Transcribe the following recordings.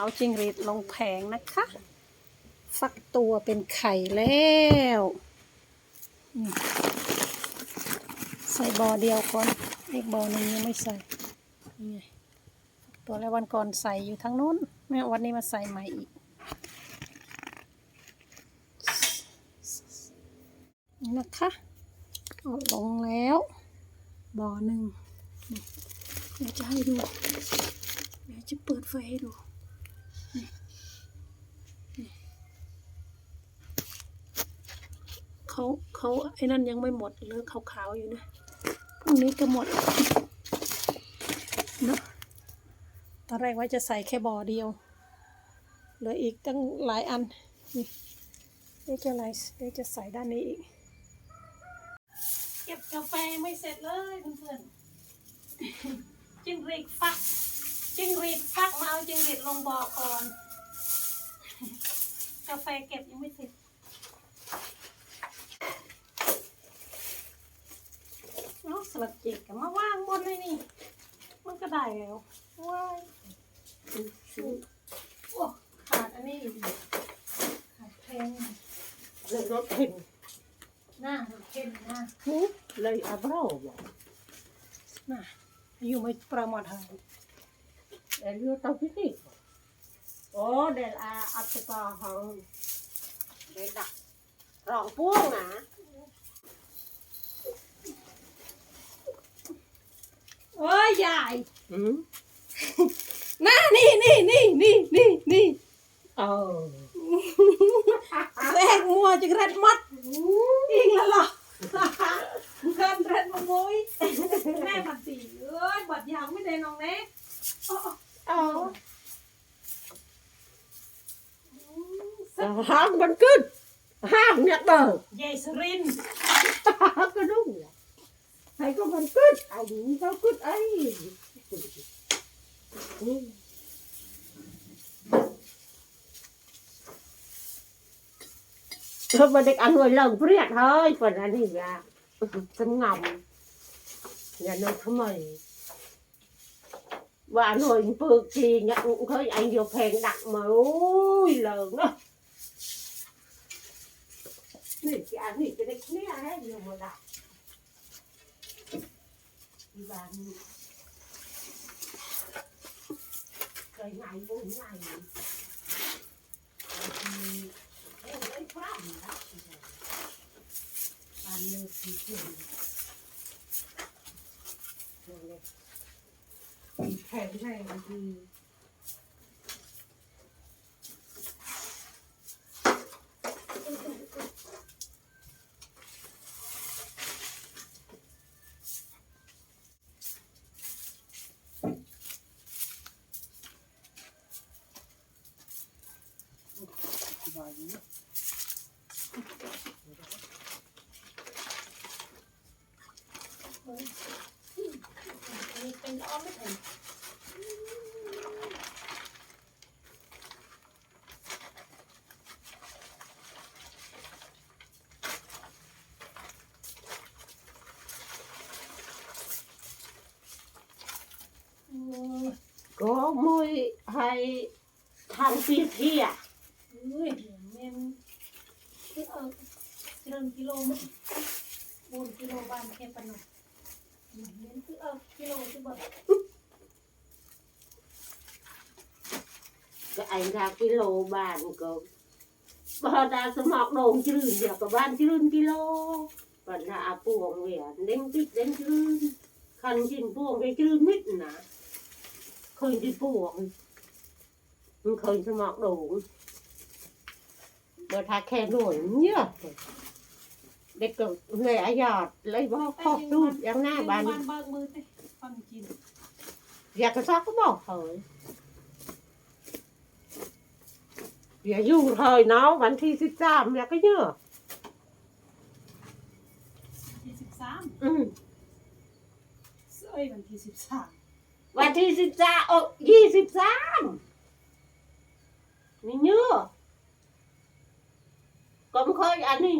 เอาจิงรีดลงแผงนะคะ ฟักตัวเป็นไข่แล้ว ใส่บอเดียวก่อน อีกบอนึงยังไม่ใส่นี่ฟักตัวแล้ววันก่อนใส่อยู่ทั้งนู้นแม่วันนี้มาใส่ใหม่อีกนี่นะคะเอาลงแล้วบ่อหนึ่งเดี๋ยวจะให้ดู เดี๋ยวจะเปิดไฟให้ดู เขาเขาไอ้นั่นยังไม่หมดเลือขาวๆอยู่นะพรุ่งนี้ก็หมดเนอะตอนแรกว่าจะใส่แค่บ่อเดียวเหลืออีกตั้งหลายอันนี่เดี๋ยวจะไลเดี๋ยวจะใส่ด้านนี้อีก เก็บกาแฟไม่เสร็จเลยเพื่อนๆจิ้งหรีดฟัก จิ้งหรีดฟักมาเอาจิ้งหรีดลงบ่อก่อน กาแฟเก็บยังไม่เสร็จเนาะสลัดจิกกับมาว่างบนเลยนี่ มันก็ได้แล้วว้ายโอ้ขาดอันนี้อีกขาดเพลงเลยรถเข็นหน้าหนูเข้มหน้าเลยอาบเราบอกหน้าอยู่ไม่ประมาทหาย แต่เรือเตาพิจิตรโอ้เดลอาอัตตาหังเดลดักรองพ่วงนะโอ้ยยายอืมหน้านี่นี่นี่นี่นี่นี่เออแรกมัวจะเร็ดมัดอีกแล้วเหรอเกินเร็ดมาโวยแม่บัดสีเอ้ยบัดยาวไม่ได้น้องเน็ก เออห้างมันขึ้นห้างเนี่ยเบิก เยายสริน ก็ดูใครก็มันขึ้นไอ้นี่เขาขึ้นไอ้อืม เขามาเด็กอันหน่วยเลิงเปรียดเฮ้ยคนอันนี้ละสงงอย่านึกทำไมว่าหน่วยปึกจีเนี่ยเคย anh vô phèn đặt mà ui lớn đó này cái anh này cái này kia hết nhiều mà đặt đi bàn cái ngày bốn ngày thì em lấy pháp gì đó bàn lượt thì chuyển rồi này thèm này thì เ 보랍니다. 맞는 기준. 잘 이상해가지. Thank you. ครทางซีที่อะอุ้ยแม่นคือเอาเกินกิโลมั้งบูนกิโลบ้านแค่ปนกเหมือนคือเอากิโลคือแบบก็ไอ้นากิโลบ้านก็บอดาสมองโดงจืนเดียวกับบ้านจืนกิโลปัญหาปวงเวียนเด้งติดเด้งจืนคันจินปวงไปจืนมิดนะคืนที่ปวง nổi nhá để cậu lẻ giọt lấy bao khóc tu giang na บ้าน bàn บ้านเบิกมือเต้ฟังจีน Dạ cái sao có bỏ thời Dạ dù thời nó vẫn thi xích giảm là cái nhựa ที่สิบสาม Ừ เอ้ยวันที่สิบสาม Vẫn thi xích giảm Ồ, gì xích giảm Mình Có khơi anh đi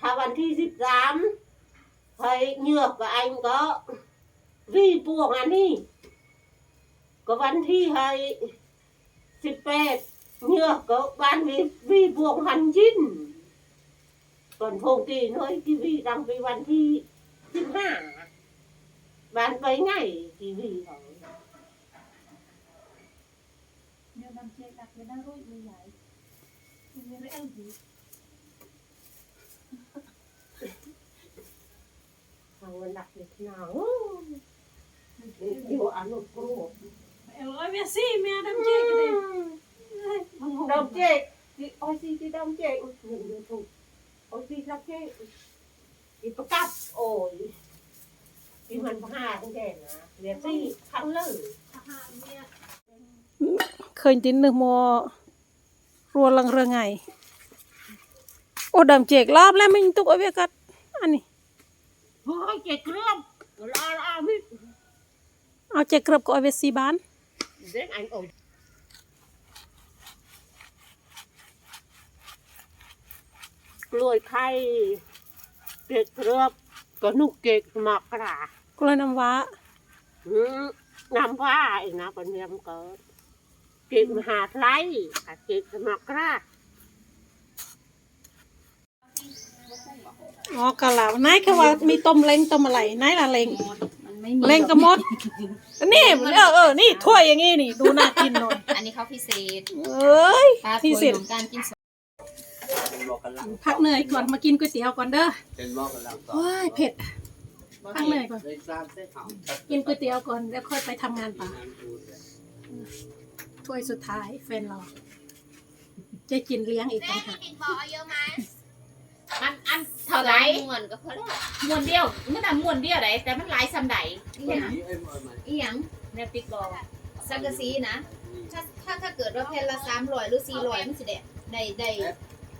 Thà vẫn thi xích giảm Thầy nhược và anh có Vi buộc anh đi Có vẫn thi hay สิบแปด nhựa có ban vì vì buộc hành chinh còn phong kỳ nói thì vì đang vì ban thi thứ hạ ban mấy ngày thì vì họ เดี๋ยวน้ำเจ๊ดักไว้หน้ารุ่ยมือใหญ่มือเร็วดี hàng mình đặt được nào nhiều ăn một cô เออเมียซี่เมียน้ำเจ๊กันเลย đồng chê thì ôi gì thì đồng chê mình được thủ ôi gì đồng chê thì có cắp ôi thì mình có hai cái đèn à liệt gì thắng lử เคยตินนึกมอรัวลังเรือไง โอ้ดำเจกรอบแล้วมันตุกเอาเวียกัดอันนี้ thôi chê cướp lo lo biết เอาเจกเกรบก็เอาเวซีบ้าน đến anh ổn lùi khay kẹt cướp có nụ kẹt mọc ra ก็เลยน้ำว้า Ừ, năm qua nó còn em có kịp hạt lấy hạt kịp mọc ra อ๋อกะเหลาไหนายแค่ว่ามีต้มเล้งต้มอะไรไหนายละเล้งมันไม่มีเล้งกระมดอันนี่เออเออนี่ถ้วยอย่างงี้นี่ ดูน่ากินหน่อยอันนี้เขาพิเศษเอ้ยปลาที่ถ้วยสุดของการกินสดเป็นบอกกันหลังพักเหนื่อยก่อนมากินก๋วยเตี๋ยวก่อนเด้อเป็นบอกกันหลังต่อว้ายเผ็ดพักเหนื่อยก่อนได้ทราบได้ข่าวกินก๋วยเตี๋ยวก่อนแล้วค่อยไปทำงานต่องานดูเลยถ้วยสุดท้ายแฟนเราเจะกินเลี้ยงอีกต่างหาก มันอันเท่าไหรม้วนก็พอแล้วม้วนเดียวมันแต่ม้วนเดียวไหนแต่มันหลายซ้ำใดอีหวันยังนี้เอ้ยมาใหม่อีหยังแนวติ๊กบอกสังกะสีนะ ถ้าถ้าถ้าเกิดว่าแผ่นละสามร้อยหรือสี่ร้อยมันสิได้ได้ได้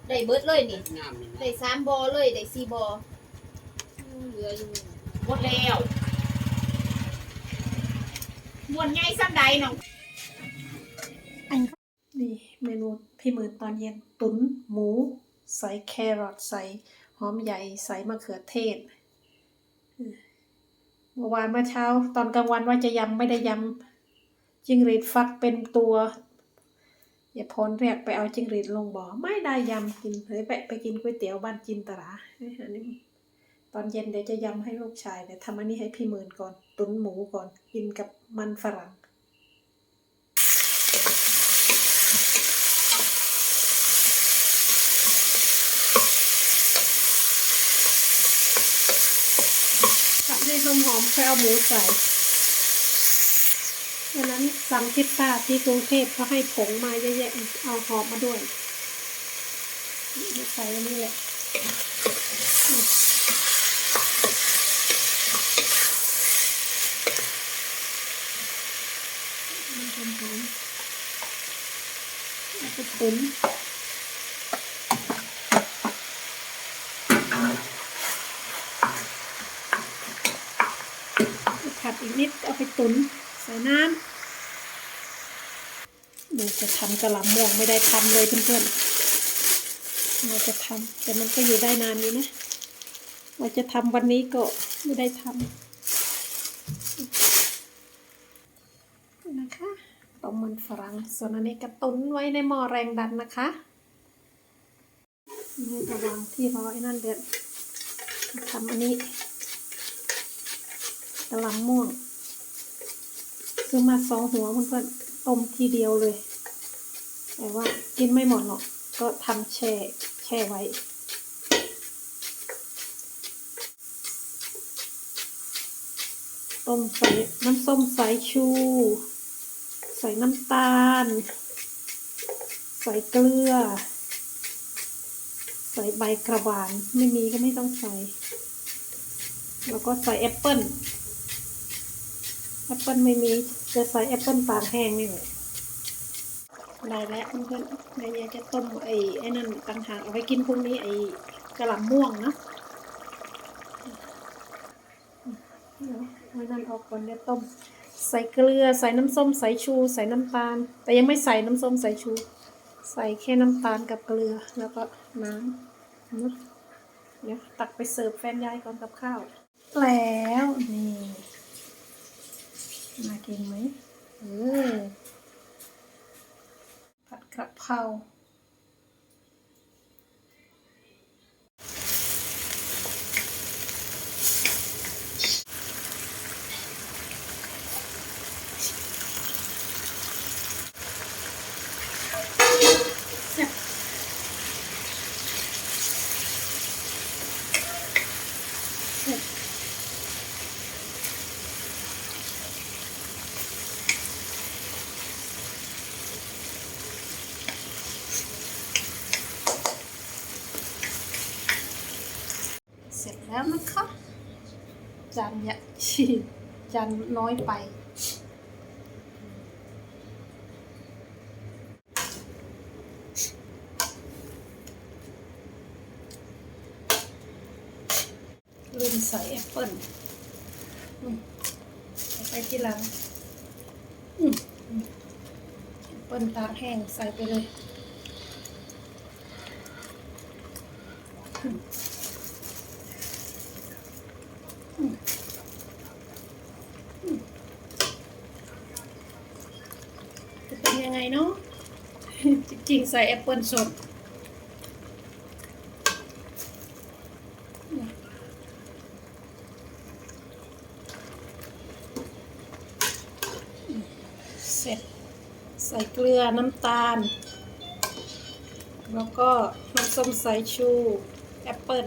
ได้เบิดเลยนี่งามนี่นะได้สามบอเลยได้สี่บออืมเหลืออยู่หมดแล้วม้วนใหญ่ซ้ำใดน้องอันนี่เมนูพี่หมื่นตอนเย็นตุ๋นหมู ใส่แครอทใส่หอมใหญ่ใส่มะเขือเทศเมื่อวานเมื่อเช้า ตอนกลางวันว่าจะยำไม่ได้ยำจิงรีดฟักเป็นตัวอย่าพรเรียกไปเอาจิงรีดลงบ่อไม่ได้ยำกินเลยไปไปกินก๋วยเตี๋ยวบ้านจินตราอันนี้ตอนเย็นเดี๋ยวจะยำให้ลูกชายเดี๋ยวทำอันนี้ให้พี่หมื่นก่อน ตุ๋นหมูก่อนกินกับมันฝรั่ง ห้หอมหอมๆค่เอาหมูใส่วันนั้นสั่งพิซซ่าที่กรุงเทพเขาให้ผงมาเยอะแยะเอาหอมมาด้วยใส่อันนี้แหละมันหอมหอมๆแล้วก็ตุ๋น ผัดอีกนิดเอาไปตุนใส่น้ำดูจะทำกระหล่ำม่วงไม่ได้ทำเลยเพื่อนๆเราจะทำแต่มันก็อยู่ได้นานอยู่นะว่าจะทำวันนี้ก็ไม่ได้ทำนะคะต้มมันฝรั่งส่วนอันนี้กระตุนไว้ในหม้อแรงดันนะคะนี่ระวังที่รอไอ้นั่นเดือดทำอันนี้ กะหลำม่วง ซื้อมาสองหัวเพื่อนๆต้มทีเดียวเลย แต่ว่ากินไม่หมดหรอก ก็ทำแช่แช่ไว้ ต้มใส่น้ำส้มสายชู ใส่น้ำตาล ใส่เกลือ ใส่ใบกระวาน ไม่มีก็ไม่ต้องใส่ แล้วก็ใส่แอปเปิ้ล แอปเปิลไม่มีจะใส่แอปเปิลตากแห้งนี่แหละได้แล้วเพื่อนๆแม่ยายจะต้มไอ้ไอ้นั่นต่างหากเอาไว้กินพรุ่งนี้ไอ้กระหล่ำม่วงนะเดี๋ยวไว้นั่นออกก่อนเดี๋ยวต้ม ใส่เกลือใส่น้ำส้มสายชู ใส่น้ำตาล แต่ยังไม่ใส่น้ำส้มสายชู ใส่แค่น้ำตาลกับเกลือแล้วก็น้ำนะเดี๋ยวตักไปเสิร์ฟแฟนยายก่อนกับข้าว แล้วนี่ น่ากินไหมเออกระเพรา สร็จแล้วนะคะ จานใหญ่จานน้อยไป ลืมใส่แอปเปิ้ลไปที่หลังแอปเปิ้ลตากแห้งใส่ไปเลยจะเป็นยังไงเนาะ จริงๆ ใส่แอปเปิลสดเสร็จใส่เกลือน้ำตาล แล้วก็น้ำส้มสายชู แอปเปิล